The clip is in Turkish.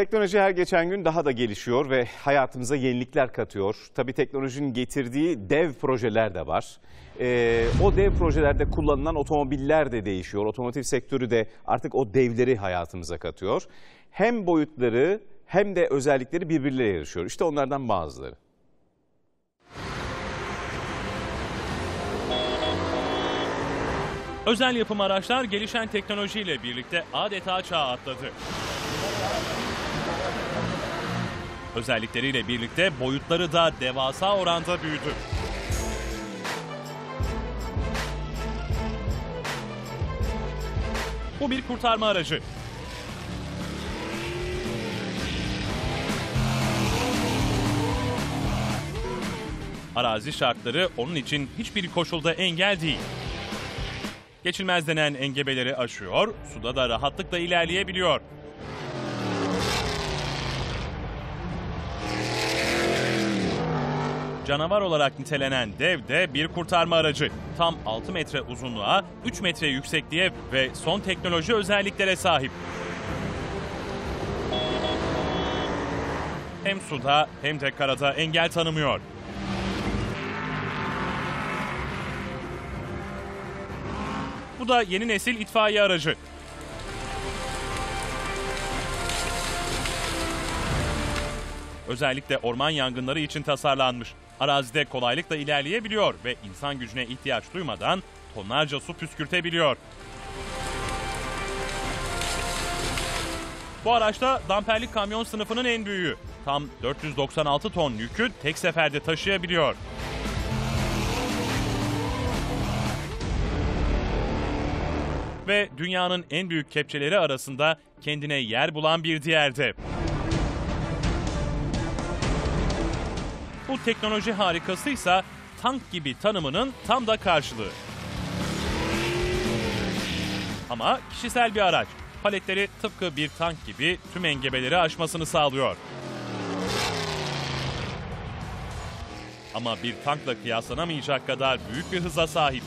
Teknoloji her geçen gün daha da gelişiyor ve hayatımıza yenilikler katıyor. Tabii teknolojinin getirdiği dev projeler de var. Ee, o dev projelerde kullanılan otomobiller de değişiyor. Otomotiv sektörü de artık o devleri hayatımıza katıyor. Hem boyutları hem de özellikleri birbirleriyle yarışıyor. İşte onlardan bazıları. Özel yapım araçlar gelişen teknolojiyle birlikte adeta çağ atladı. Özellikleriyle birlikte boyutları da devasa oranda büyüdü. Bu bir kurtarma aracı. Arazi şartları onun için hiçbir koşulda engel değil. Geçilmez denen engebeleri aşıyor, suda da rahatlıkla ilerleyebiliyor. Canavar olarak nitelenen dev de bir kurtarma aracı. Tam 6 metre uzunluğa, 3 metre yüksekliğe ve son teknoloji özelliklere sahip. Hem suda hem de karada engel tanımıyor. Bu da yeni nesil itfaiye aracı. Özellikle orman yangınları için tasarlanmış. Arazide kolaylıkla ilerleyebiliyor ve insan gücüne ihtiyaç duymadan tonlarca su püskürtebiliyor. Bu araçta damperlik kamyon sınıfının en büyüğü. Tam 496 ton yükü tek seferde taşıyabiliyor. Ve dünyanın en büyük kepçeleri arasında kendine yer bulan bir diğerde. Bu teknoloji harikasıysa tank gibi tanımının tam da karşılığı. Ama kişisel bir araç. Paletleri tıpkı bir tank gibi tüm engebeleri aşmasını sağlıyor. Ama bir tankla kıyaslanamayacak kadar büyük bir hıza sahip.